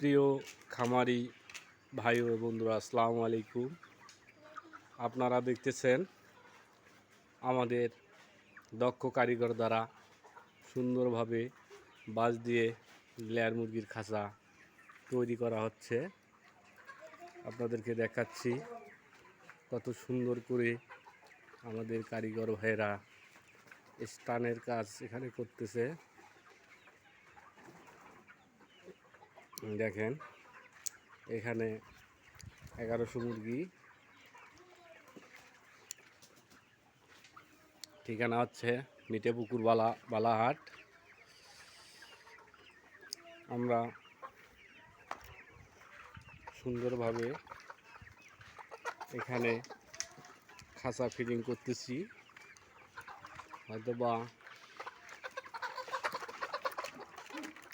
প্রিয় খামারি ভাই ও বন্ধুরা, আসসালামু আলাইকুম। আপনারা দেখতেছেন আমাদের দক্ষ কারিগর দ্বারা সুন্দরভাবে বাঁশ দিয়ে লেয়ার মুরগির খাঁচা তৈরি করা হচ্ছে। আপনাদেরকে দেখাচ্ছি কত সুন্দর করে আমাদের কারিগর ভাইয়েরা স্টানের কাজ এখানে করতেছে। দেখেন, এখানে এগারোশো মুরগি। ঠিকানা হচ্ছে মিঠেপুকুর বালা, বালাহাট। আমরা সুন্দরভাবে এখানে খাঁচা ফিটিং করতেছি। হয়তো বা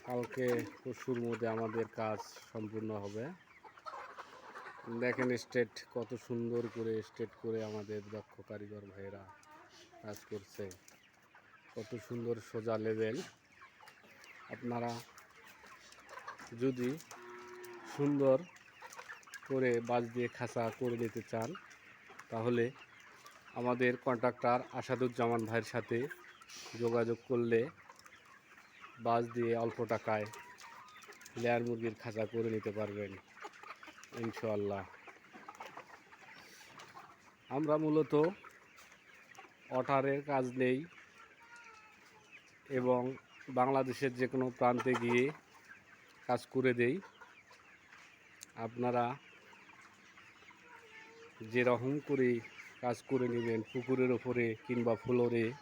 কালকে পরশুর মধ্যে আমাদের কাজ সম্পূর্ণ হবে। দেখেন স্টেট কত সুন্দর করে স্টেট করে আমাদের দক্ষ কারিগর ভাইয়েরা কাজ করছে। কত সুন্দর সোজা লেভেল আপনারা যদি সুন্দর করে বাজ দিয়ে খাঁচা করে দিতে চান, তাহলে আমাদের কন্ট্রাক্টর আসাদুজ্জামান ভাইয়ের সাথে যোগাযোগ করলে বাস দিয়ে অল্প টাকায় লেয়ার মুরগির খাঁচা করে নিতে পারবেন ইনশাল্লাহ আমরা মূলত অটারের কাজ নেই এবং বাংলাদেশের যে কোনো প্রান্তে গিয়ে কাজ করে দেই। আপনারা যেরকম করে কাজ করে নেবেন পুকুরের ওপরে কিংবা ফ্লোরে